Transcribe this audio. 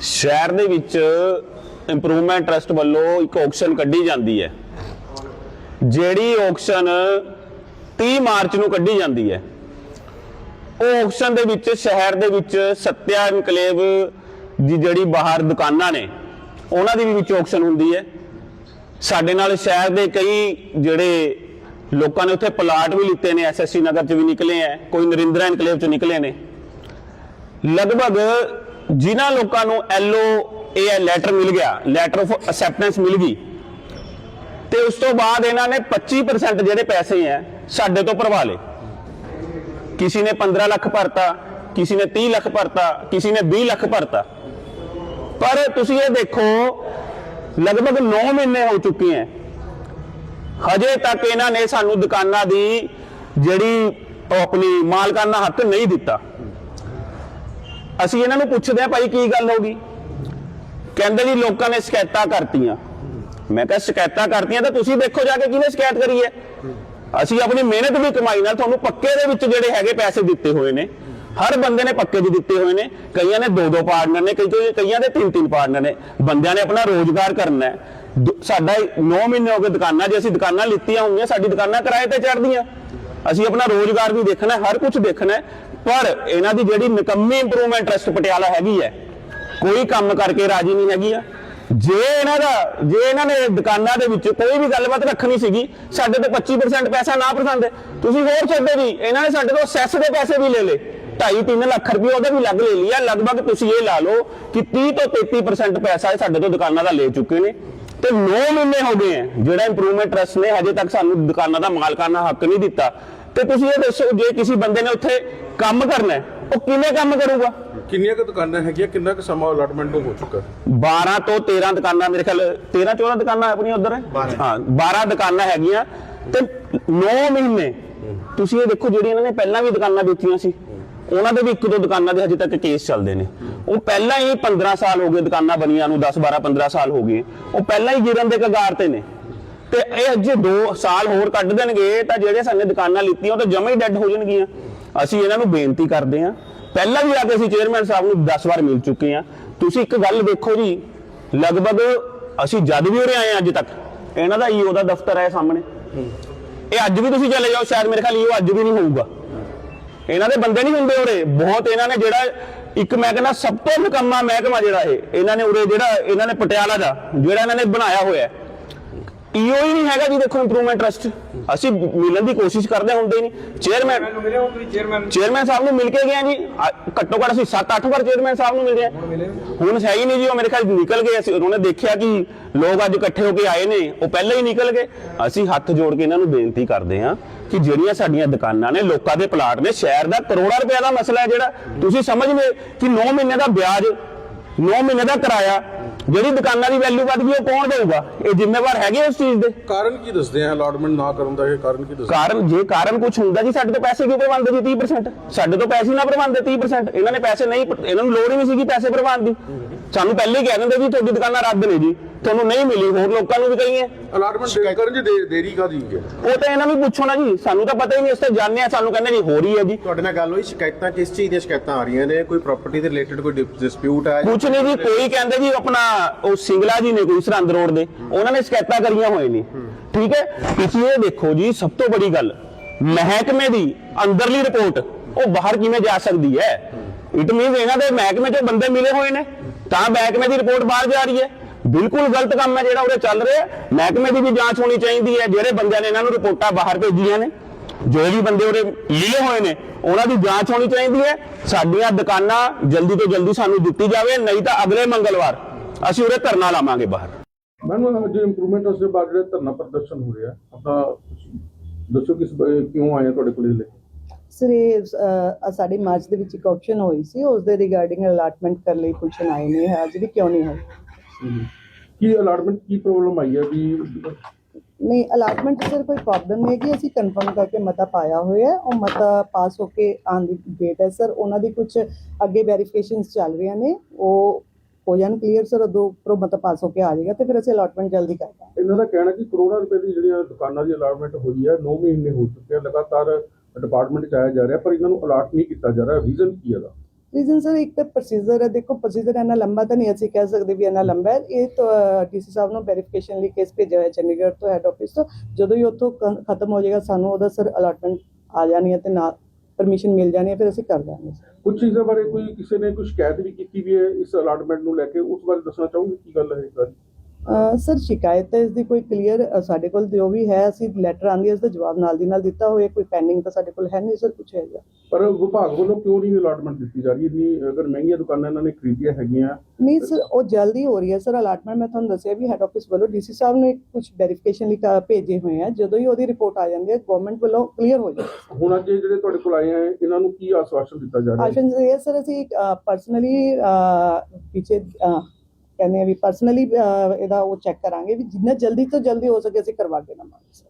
ਸ਼ਹਿਰ ਦੇ ਵਿੱਚ ਇੰਪਰੂਵਮੈਂਟ ਟਰਸਟ ਵੱਲੋਂ ਇੱਕ ਆਕਸ਼ਨ ਕੱਢੀ ਜਾਂਦੀ ਹੈ। ਜਿਹੜੀ ਆਕਸ਼ਨ 30 ਮਾਰਚ ਨੂੰ ਕੱਢੀ ਜਾਂਦੀ ਹੈ। ਉਹ ਆਕਸ਼ਨ ਦੇ ਵਿੱਚ ਸ਼ਹਿਰ ਦੇ ਵਿੱਚ ਸੱਤਿਆ ਇਨਕਲੇਵ ਦੀ ਜਿਹੜੀ ਬਾਹਰ ਦੁਕਾਨਾਂ ਨੇ, ਉਹਨਾਂ ਦੀ ਵੀ ਵਿੱਚ ਆਕਸ਼ਨ ਹੁੰਦੀ ਹੈ। ਸਾਡੇ ਨਾਲ ਸ਼ਹਿਰ ਦੇ ਕਈ ਜਿਹੜੇ ਲੋਕਾਂ ਨੇ ਉੱਥੇ ਪਲਾਟ ਵੀ ਲਿੱਤੇ ਨੇ ਐਸਐਸਸੀ ਨਗਰ ਚ ਵੀ ਨਿਕਲੇ ਆ ਕੋਈ ਨਰਿੰਦਰਾ ਇਨਕਲੇਵ ਚ ਨਿਕਲੇ ਨੇ। ਲਗਭਗ ਜਿਨ੍ਹਾਂ ਲੋਕਾਂ ਨੂੰ ਐਲਓ ਇਹ ਲੈਟਰ ਮਿਲ ਗਿਆ ਲੈਟਰ ਆਫ ਅਸੈਪਟੈਂਸ ਮਿਲ ਗਈ। ਤੇ ਉਸ ਤੋਂ ਬਾਅਦ ਇਹਨਾਂ ਨੇ 25% ਜਿਹੜੇ ਪੈਸੇ ਹੈ, ਸਾਡੇ ਤੋਂ ਭਰਵਾ ਲਏ। ਕਿਸੇ ਨੇ 15 ਲੱਖ ਭਰਤਾ, ਕਿਸੇ ਨੇ 30 ਲੱਖ ਭਰਤਾ, ਕਿਸੇ ਨੇ 20 ਲੱਖ ਭਰਤਾ। ਪਰ ਤੁਸੀਂ ਇਹ ਦੇਖੋ, ਲਗਭਗ 9 ਮਹੀਨੇ ਹੋ ਚੁੱਕੇ ਹੈ। ਹਜੇ ਤੱਕ ਇਹਨਾਂ ਨੇ ਸਾਨੂੰ ਦੁਕਾਨਾਂ ਦੀ ਜਿਹੜੀ ਉਹ ਆਪਣੀ ਮਾਲਕਾਨਾ ਹੱਕ ਨਹੀਂ ਦਿੱਤਾ। ਅਸੀਂ ਇਹਨਾਂ ਨੂੰ ਪੁੱਛਦੇ ਆ ਭਾਈ ਕੀ ਗੱਲ ਹੋ ਗਈ। ਕਹਿੰਦੇ ਜੀ ਲੋਕਾਂ ਨੇ ਸ਼ਿਕਾਇਤਾਂ ਕਰਤੀਆਂ। ਮੈਂ ਕਿਹਾ, ਸ਼ਿਕਾਇਤਾਂ ਕਰਤੀਆਂ ਤਾਂ ਤੁਸੀਂ ਦੇਖੋ ਜਾ ਕੇ ਕਿਹਨੇ ਸ਼ਿਕਾਇਤ ਕਰੀ ਹੈ। ਅਸੀਂ ਆਪਣੀ ਮਿਹਨਤ ਵੀ ਕਮਾਈ ਨਾਲ ਤੁਹਾਨੂੰ ਪੱਕੇ ਦੇ ਵਿੱਚ ਜਿਹੜੇ ਹੈਗੇ ਪੈਸੇ ਦਿੱਤੇ ਹੋਏ ਨੇ, ਹਰ ਬੰਦੇ ਨੇ ਪੱਕੇ ਦੀ ਦਿੱਤੇ ਹੋਏ ਨੇ। ਕਈਆਂ ਨੇ ਦੋ ਦੋ ਪਾਰਟਨਰ ਨੇ ਕਈ ਕਈਆਂ ਦੇ ਤਿੰਨ ਤਿੰਨ ਪਾਰਟਨਰ ਨੇ। ਬੰਦਿਆਂ ਨੇ ਆਪਣਾ ਰੋਜ਼ਗਾਰ ਕਰਨਾ ਹੈ। ਸਾਡਾ 9 ਮਹੀਨੇ ਹੋ ਗਏ ਦੁਕਾਨਾਂ, ਜੇ ਅਸੀਂ ਦੁਕਾਨਾਂ ਲਿੱਤੀਆਂ ਹੋਈਆਂ, ਸਾਡੀ ਦੁਕਾਨਾਂ ਕਿਰਾਏ ਤੇ ਚੜਦੀਆਂ ਅਸੀਂ ਆਪਣਾ ਰੋਜ਼ਗਾਰ ਵੀ ਦੇਖਣਾ ਹਰ ਕੁਝ ਦੇਖਣਾ ਪਰ ਇਹਨਾਂ ਦੀ ਜਿਹੜੀ ਨਿਕੰਮੀ ਇੰਪਰੂਵਮੈਂਟ ਟਰਸਟ ਪਟਿਆਲਾ ਹੈਗੀ ਹੈ, ਕੋਈ ਕੰਮ ਕਰਕੇ ਰਾਜੀ ਨਹੀਂ ਹੈਗੀ ਆ। ਜੇ ਇਹਨਾਂ ਦਾ, ਜੇ ਇਹਨਾਂ ਨੇ ਦੁਕਾਨਾਂ ਦੇ ਵਿੱਚ ਕੋਈ ਵੀ ਗੱਲਬਾਤ ਰੱਖਣੀ ਸੀਗੀ, ਸਾਡੇ ਤੋਂ 25% ਪੈਸਾ ਨਾ ਪਸੰਦ ਤੁਸੀਂ ਹੋਰ ਛੱਡੋ ਜੀ, ਇਹਨਾਂ ਨੇ ਸਾਡੇ ਤੋਂ ਸੈਸ ਦੇ ਪੈਸੇ ਵੀ ਲੈ ਲਏ 2.5 ਲੱਖ ਰੁਪਏ ਉਹਦਾ ਵੀ ਲੱਗ ਲੈ ਲਿਆ ਲਗਭਗ ਤੁਸੀਂ ਇਹ ਲਾ ਲਓ ਕਿ 30 ਤੋਂ 33% ਪੈਸਾ ਸਾਡੇ ਤੋਂ ਦੁਕਾਨਾਂ ਦਾ ਲੈ ਚੁੱਕੇ ਨੇ। ਤੇ 9 ਮਹੀਨੇ ਹੋ ਗਏ ਹੈ, ਜਿਹੜਾ ਇੰਪਰੂਵਮੈਂਟ ਟਰਸਟ ਨੇ ਹਜੇ ਤੱਕ ਸਾਨੂੰ ਦੁਕਾਨਾਂ ਦਾ ਮਾਲਕਾਨਾ ਹੱਕ ਨਹੀਂ ਦਿੱਤਾ। ਤੇ ਤੁਸੀਂ ਇਹ ਦੱਸੋ ਜੇ ਕਿਸੇ ਬੰਦੇ ਨੇ ਉੱਥੇ ਕੰਮ ਕਰਨਾ ਹੈ ਉਹ ਕਿਵੇਂ ਕੰਮ ਕਰੂਗਾ? ਕਿੰਨੀਆਂ ਕੁ ਦੁਕਾਨਾਂ ਹੈਗੀਆਂ ਕਿੰਨਾ ਕੁ ਸਮਾਂ ਅਲਾਟਮੈਂਟ ਨੂੰ ਹੋ ਚੁੱਕਾ 12 ਤੋਂ 13 ਦੁਕਾਨਾਂ ਮੇਰੇ ਖਿਆਲ 13 14 ਦੁਕਾਨਾਂ ਆਪਣੀਆਂ ਉਧਰ ਹੈ? ਹਾਂ 12 ਦੁਕਾਨਾਂ ਹੈਗੀਆਂ ਤੇ 9 ਮਹੀਨੇ। ਤੁਸੀਂ ਇਹ ਦੇਖੋ ਜਿਹੜੀ ਇਹਨਾਂ ਨੇ ਪਹਿਲਾਂ ਵੀ ਦੁਕਾਨਾਂ ਵੇਚੀਆਂ ਸੀ ਉਹਨਾਂ ਦੇ ਵੀ ਇੱਕ ਦੋ ਦੁਕਾਨਾਂ ਦੇ ਹਜੇ ਤੱਕ ਕੇਸ ਚੱਲਦੇ ਨੇ। ਉਹ ਪਹਿਲਾਂ ਹੀ 15 ਸਾਲ ਹੋ ਗਏ ਦੁਕਾਨਾਂ ਬਣੀਆਂ ਨੂੰ 10 12 15 ਸਾਲ ਹੋ ਗਏ। ਉਹ ਪਹਿਲਾਂ ਹੀ ਗਿਰਨ ਦੇ ਕਗਾਰ ਤੇ ਨੇ। ਤੇ ਇਹ ਜੇ 2 ਸਾਲ ਹੋਰ ਕੱਢ ਦੇਣਗੇ, ਤਾਂ ਜਿਹੜੇ ਸਾਨੇ ਦੁਕਾਨਾਂ ਲਿੱਤੀਆਂ, ਉਹ ਤਾਂ ਜਮਾ ਹੀ ਡੈੱਡ ਹੋ ਜਾਣਗੀਆਂ। ਅਸੀਂ ਇਹਨਾਂ ਨੂੰ ਬੇਨਤੀ ਕਰਦੇ ਹਾਂ। ਪਹਿਲਾਂ ਵੀ ਆ ਕੇ ਅਸੀਂ ਚੇਅਰਮੈਨ ਸਾਹਿਬ ਨੂੰ 10 ਵਾਰ ਮਿਲ ਚੁੱਕੇ ਹਾਂ। ਤੁਸੀਂ ਇੱਕ ਗੱਲ ਦੇਖੋ ਜੀ, ਲਗਭਗ ਅਸੀਂ ਜਦ ਵੀ ਉਰੇ ਆਏ ਅੱਜ ਤੱਕ, ਇਹਨਾਂ ਦਾ ਈਓ ਦਾ ਦਫ਼ਤਰ ਹੈ ਸਾਹਮਣੇ। ਇਹ ਅੱਜ ਵੀ ਤੁਸੀਂ ਚਲੇ ਜਾਓ, ਸ਼ਾਇਦ ਮੇਰੇ ਖਿਆਲ ਈਓ ਅੱਜ ਵੀ ਨਹੀਂ ਹੋਊਗਾ। ਇਹਨਾਂ ਦੇ ਬੰਦੇ ਨਹੀਂ ਹੁੰਦੇ ਉਰੇ। ਬਹੁਤ ਇਹਨਾਂ ਨੇ ਜਿਹੜਾ, ਇੱਕ ਮੈਂ ਕਹਿੰਦਾ ਸਭ ਤੋਂ ਨਿਕੰਮਾ ਮਹਿਕਮਾ ਜਿਹੜਾ ਇਹ, ਇਹਨਾਂ ਨੇ ਉਰੇ ਜਿਹੜਾ, ਇਹਨਾਂ ਨੇ ਪਟਿਆਲਾ ਦਾ, ਜਿਹੜਾ ਇਹਨਾਂ ਨੇ ਬਣਾਇਆ ਹੋਇਆ ਈਓ ਹੀ ਨਹੀਂ ਹੈਗਾ ਜੀ ਦੇਖੋ ਇੰਪਰੂਵਮੈਂਟ ਟਰਸਟ ਅਸੀਂ ਮਿਲਣ ਦੀ ਕੋਸ਼ਿਸ਼ ਕਰਦੇ ਹੁੰਦੇ ਹੀ ਨਹੀਂ। ਚੇਅਰਮੈਨ ਮਿਲੇ ਹੋ ਤੁਸੀਂ ਚੇਅਰਮੈਨ ਚੇਅਰਮੈਨ ਸਾਹਿਬ ਨੂੰ ਮਿਲ ਕੇ ਗਏ ਆ ਜੀ। ਆ- ਘੱਟੋ ਘੱਟ ਅਸੀਂ 7-8 ਵਾਰ ਚੇਅਰਮੈਨ ਸਾਹਿਬ ਨੂੰ ਮਿਲੇ ਆ ਹੁਣ ਹੈ? ਹੀ ਨਹੀਂ ਜੀ ਉਹ ਮੇਰੇ ਖਿਆਲ ਨਿਕਲ ਗਏ। ਅਸੀਂ ਉਹਨਾਂ ਨੇ ਦੇਖਿਆ ਕਿ ਲੋਕ ਅੱਜ ਇਕੱਠੇ ਹੋ ਕੇ ਆਏ ਨੇ ਉਹ ਪਹਿਲਾਂ ਹੀ ਨਿਕਲ ਗਏ। ਅਸੀਂ ਹੱਥ ਜੋੜ ਕੇ ਇਹਨਾਂ ਨੂੰ ਬੇਨਤੀ ਕਰਦੇ ਹਾਂ ਕਿ ਜਿਹੜੀਆਂ ਸਾਡੀਆਂ ਦੁਕਾਨਾਂ ਨੇ ਲੋਕਾਂ ਦੇ ਪਲਾਟ ਨੇ ਸ਼ਹਿਰ ਦਾ ਕਰੋੜਾਂ ਰੁਪਏ ਦਾ ਮਸਲਾ ਹੈ ਜਿਹੜਾ। ਤੁਸੀਂ ਸਮਝਦੇ ਕਿ 9 ਮਹੀਨੇ ਦਾ ਵਿਆਜ 9 ਮਹੀਨੇ ਦਾ ਕਿਰਾਇਆ ਜਿਹੜੀ ਦੁਕਾਨਾਂ ਦੀ ਵੈਲਿਊ ਵੱਧ ਗਈ ਉਹ ਕੌਣ ਦੇਊਗਾ? ਇਹ ਜ਼ਿੰਮੇਵਾਰ ਹੈਗੇ ਉਸ ਚੀਜ਼ ਦੇ। ਕਾਰਨ ਕੀ ਦੱਸਦੇ ਆ ਅਲਾਟਮੈਂਟ ਨਾ ਕਰਨ ਦਾ ਇਹ ਕਾਰਨ ਕੀ ਦੱਸਦੇ ਕਾਰਨ ਜੇ ਕਾਰਨ ਕੁਝ ਹੁੰਦਾ ਜੀ ਸਾਡੇ ਤੋਂ ਪੈਸੇ ਕਿਉਂ ਭਰਵਾਉਂਦੇ ਜੀ 30% ਸਾਡੇ ਤੋਂ ਪੈਸੇ ਹੀ ਨਾ ਭਰਵਾਉਂਦੇ 30% ਇਹਨਾਂ ਨੇ ਪੈਸੇ ਨਹੀਂ ਇਹਨਾਂ ਨੂੰ ਲੋੜ ਹੀ ਨਹੀਂ ਸੀਗੀ ਪੈਸੇ ਭਰਵਾਉਣ ਦੀ। ਸਾਨੂੰ ਪਹਿਲੇ ਹੀ ਕਹਿ ਦਿੰਦੇ ਜੀ ਤੁਹਾਡੀ ਦੁਕਾਨਾਂ ਰੱਦ ਨੇ ਜੀ। ਤੁਹਾਨੂੰ ਨਹੀਂ ਮਿਲੀ ਹੋਰ ਲੋਕਾਂ ਨੂੰ ਵੀ ਕਹੀਏ। ਅਲਾਟਮੈਂਟ ਕਰਨ ਚ ਦੇ- ਦੇਰੀ ਕਾਦੀ ਹੈ? ਉਹ ਤਾਂ ਇਹਨਾਂ ਨੂੰ ਪੁੱਛੋ ਨਾ ਜੀ ਸਾਨੂੰ ਤਾਂ ਪਤਾ ਹੀ ਨਹੀਂ ਇਸ ਤੇ ਜਾਣਦੇ ਆ ਸਾਨੂੰ ਕਹਿੰਦੇ ਜੀ ਹੋ ਰਹੀ ਹੈ ਜੀ। ਤੁਹਾਡੇ ਨਾਲ ਗੱਲ ਹੋਈ ਸ਼ਿਕਾਇਤਾਂ ਕਿਸ ਚੀਜ਼ ਦੀਆਂ ਸ਼ਿਕਾਇਤਾਂ ਆ ਰਹੀਆਂ ਨੇ? ਕੋਈ ਪ੍ਰਾਪਰਟੀ ਦੇ ਰਿਲੇਟਡ ਕੋਈ ਡਿਸਪਿਊਟ ਹੈ ਕੁਛ ਨਹੀਂ ਜੀ ਕੋਈ ਕਹਿੰਦੇ ਜੀ ਆਪਣਾ ਉਹ ਸਿੰਗਲਾ ਜੀ ਨੇ ਕੋਈ ਸਰਹੰਦ ਰੋਡ ਦੇ ਉਹਨਾਂ ਨੇ ਸ਼ਿਕਾਇਤਾਂ ਕਰੀਆਂ ਹੋਏ ਨੇ। ਠੀਕ ਹੈ? ਤੁਸੀਂ ਇਹ ਦੇਖੋ ਜੀ ਸਭ ਤੋਂ ਬੜੀ ਗੱਲ ਮਹਿਕਮੇ ਦੀ ਅੰਦਰਲੀ ਰਿਪੋਰਟ ਉਹ ਬਾਹਰ ਕਿਵੇਂ ਜਾ ਸਕਦੀ ਹੈ? ਇਟ ਮੀਨਸ ਇਹਨਾਂ ਦੇ ਮਹਿਕਮੇ 'ਚੋਂ ਬੰਦੇ ਮਿਲੇ ਹੋਏ ਨੇ ਤਾਂ ਮਹਿਕਮੇ ਦੀ ਰਿਪੋਰਟ ਬਾਹਰ ਜਾ ਰਹੀ ਹੈ। ਬਿਲਕੁਲ ਗਲਤ ਕੰਮ ਹੈ ਜਿਹੜਾ ਉਰੇ ਚੱਲ ਰਿਹਾ ਹੈ। ਮਹਿਕਮੇ ਦੀ ਵੀ ਜਾਂਚ ਹੋਣੀ ਚਾਹੀਦੀ ਹੈ। ਜਿਹੜੇ ਬੰਦਿਆਂ ਨੇ ਇਹਨਾਂ ਨੂੰ ਰਿਪੋਰਟਾਂ ਬਾਹਰ ਭੇਜੀਆਂ ਨੇ ਜੋ ਵੀ ਬੰਦੇ ਉਰੇ ਮਿਲੇ ਹੋਏ ਨੇ ਉਹਨਾਂ ਦੀ ਜਾਂਚ ਹੋਣੀ ਚਾਹੀਦੀ ਹੈ। ਸਾਡੀਆਂ ਦੁਕਾਨਾਂ ਜਲਦੀ ਤੋਂ ਜਲਦੀ ਸਾਨੂੰ ਦਿੱਤੀ ਜਾਵੇ ਨਹੀਂ ਤਾਂ ਅਗਲੇ ਮੰਗਲਵਾਰ ਅਸੀਂ ਉਰੇ ਧਰਨਾ ਲਾਵਾਂਗੇ ਬਾਹਰ। ਮੈਡਮ ਜੋ ਇੰਪਰੂਵਮੈਂਟ ਉਸ ਦੇ ਬਾਅਦ ਜਿਹੜਾ ਧਰਨਾ ਪ੍ਰਦਰਸ਼ਨ ਹੋ ਰਿਹਾ ਆਪਣਾ ਦੱਸੋ ਕਿਸ ਕਿਉਂ ਆਏ ਤੁਹਾਡੇ ਕੋਲ ਇਹ? ਸਰ ਇਹ ਸਾਡੀ ਮਾਰਚ ਦੇ ਵਿੱਚ ਇੱਕ ਆਪਸ਼ਨ ਹੋਈ ਸੀ। ਉਸ ਦੇ ਰਿਗਾਰਡਿੰਗ ਅਲਾਟਮੈਂਟ ਕਰ ਲਈ ਪੁੱਛਣ ਆਏ ਨੇ। ਅੱਜ ਵੀ ਕਿਉਂ ਨਹੀਂ ਹੋਈ ਕੀ ਅਲਾਟਮੈਂਟ ਕੀ ਪ੍ਰੋਬਲਮ ਆਈ ਹੈ ਵੀ ਨਹੀਂ ਅਲਾਟਮੈਂਟ ਸਰ ਕੋਈ ਪ੍ਰੋਬਲਮ ਨਹੀਂ ਹੈਗੀ। ਅਸੀਂ ਕਨਫਰਮ ਕਰਕੇ ਮਤਾ ਪਾਇਆ ਹੋਇਆ ਹੈ। ਉਹ ਮਤਾ ਪਾਸ ਹੋ ਕੇ ਆਨ ਦੀ ਡੇਟ ਹੈ ਸਰ। ਉਹਨਾਂ ਦੀ ਕੁਝ ਅੱਗੇ ਵੈਰੀਫਿਕੇਸ਼ਨਸ ਚੱਲ ਰਹੀਆਂ ਨੇ। ਉਹ ਹੋ ਜਾਣ ਕਲੀਅਰ ਸਰ। ਉਦੋਂ ਉੱਪਰੋਂ ਮਤਾ ਪਾਸ ਹੋ ਕੇ ਆ ਜਾਏਗਾ ਤੇ ਫਿਰ ਅਸੀਂ ਅਲਾਟਮੈਂਟ ਜਲਦੀ ਕਰ ਦਾਂਗੇ। ਇਹਨਾਂ ਦਾ ਕਹਿਣਾ ਕਿ ਕਰੋੜਾਂ ਰੁਪਏ ਦੀ ਜਿਹੜੀਆਂ ਦੁਕਾਨਾਂ ਦੀ ਅਲਾਟਮੈਂਟ ਹੋਈ ਹੈ 9 ਮਹੀਨੇ ਹੋ ਚੁੱਕੇ ਆ। ਲਗਾਤਾਰ ਡਿਪਾਰਟਮੈਂਟ ਚ ਆਇਆ ਜਾ ਰਿਹਾ ਪਰ ਇਹਨਾਂ ਨੂੰ ਅਲਾਟ ਨਹੀਂ ਕੀਤਾ ਜਾ ਰਿਹਾ। ਰੀਜ਼ਨ ਕੀ ਹੈਗਾ ਰੀਜ਼ਨ ਸਰ ਇੱਕ ਤਾਂ ਪ੍ਰੋਸੀਜਰ ਹੈ, ਦੇਖੋ ਪ੍ਰੋਸੀਜਰ ਇੰਨਾ ਲੰਬਾ ਤਾਂ ਨਹੀਂ ਅਸੀਂ ਕਹਿ ਸਕਦੇ ਵੀ ਇੰਨਾ ਲੰਬਾ ਹੈ। ਇਹ ਤਾਂ ਡੀਸੀ ਸਾਹਿਬ ਨੂੰ ਵੈਰੀਫਿਕੇਸ਼ਨ ਲਈ ਕੇਸ ਭੇਜਿਆ ਹੋਇਆ ਚੰਡੀਗੜ੍ਹ ਤੋਂ ਹੈੱਡ ਆਫਿਸ ਤੋਂ। ਜਦੋਂ ਹੀ ਉੱਥੋਂ ਖਤਮ ਹੋ ਜਾਏਗਾ, ਸਾਨੂੰ ਉਹਦਾ ਸਰ ਅਲਾਟਮੈਂਟ ਆ ਜਾਣੀ ਹੈ ਤੇ ਨਾਲ ਪਰਮਿਸ਼ਨ ਮਿਲ ਜਾਣੀ ਹੈ, ਫਿਰ ਅਸੀਂ ਕਰ ਦਾਂਗੇ ਕੁਝ ਚੀਜ਼ਾਂ ਬਾਰੇ ਕੋਈ, ਕਿਸੇ ਨੇ ਕੋਈ ਸ਼ਿਕਾਇਤ ਵੀ ਕੀਤੀ ਵੀ ਹੈ ਇਸ ਅਲਾਟਮੈਂਟ ਨੂੰ ਲੈ ਕੇ? ਉਸ ਬਾਰੇ ਦੱਸਣਾ ਚਾਹੋਗੇ? ਕੀ ਗੱਲ ਹੈ ਇਸ ਬਾਰੇ? ਸਰ ਸ਼ਿਕਾਇਤ ਤਾਂ ਇਸ ਦੀ ਕੋਈ ਕਲੀਅਰ ਸਾਡੇ ਕੋਲ ਜੋ ਵੀ ਹੈ। ਅਸੀਂ ਲੈਟਰ ਆਂਦੀ ਹੈ ਉਸ ਦਾ ਜਵਾਬ ਨਾਲ ਦੀ ਨਾਲ ਦਿੱਤਾ ਹੋਇਆ ਕੋਈ ਪੈਂਡਿੰਗ ਤਾਂ ਸਾਡੇ ਕੋਲ ਹੈ ਨਹੀਂ ਸਰ ਕੁਛ ਹੈਗਾ। ਪਰ ਵਿਭਾਗ ਵੱਲੋਂ ਕਿਉਂ ਨਹੀਂ ਅਲਾਟਮੈਂਟ ਦਿੱਤੀ ਜਾ ਰਹੀ? ਇੰਨੀ ਅਗਰ ਮਹਿੰਗੀਆਂ ਦੁਕਾਨਾਂ ਇਹਨਾਂ ਨੇ ਖਰੀਦੀਆਂ ਹੈਗੀਆਂ। ਨਹੀਂ ਸਰ ਉਹ ਜਲਦੀ ਹੋ ਰਹੀ ਹੈ। ਸਰ ਅਲਾਟਮੈਂਟ ਮੈਂ ਤੁਹਾਨੂੰ ਦੱਸਿਆ ਵੀ ਹੈੱਡ ਆਫਿਸ ਵੱਲੋਂ ਡੀਸੀ ਸਾਹਿਬ ਨੇ ਕੁਝ ਵੈਰੀਫਿਕੇਸ਼ਨ ਲਈ ਭੇਜੇ ਹੋਏ ਆ। ਜਦੋਂ ਹੀ ਉਹਦੀ ਰਿਪੋਰਟ ਆ ਜਾਂਦੀ ਹੈ ਗਵਰਨਮੈਂਟ ਵੱਲੋਂ ਕਲੀਅਰ ਹੋ ਜਾਂਦੀ ਹੈ। ਹੁਣ ਅੱਜ ਜਿਹੜੇ ਤੁਹਾਡੇ ਕੋਲ ਆਏ ਆ ਇਹਨਾਂ ਨੂੰ ਕੀ ਆਸ਼ਵਾਸਨ ਦਿੱਤਾ ਜਾ ਰਿਹਾ ਹੈ? ਆਸ਼ਨ ਇਹ ਸਰ ਅਸੀਂ ਪਰਸਨਲੀ ਪਿੱਛੇ ਕਹਿੰਦੇ ਆ ਵੀ ਪਰਸਨਲੀ ਇਹਦਾ ਉਹ ਚੈੱਕ ਕਰਾਂਗੇ ਵੀ ਜਿੰਨਾ ਜਲਦੀ ਤੋਂ ਜਲਦੀ ਹੋ ਸਕੇ ਅਸੀਂ ਕਰਵਾ ਕੇ ਦਵਾਂਗੇ ਸਰ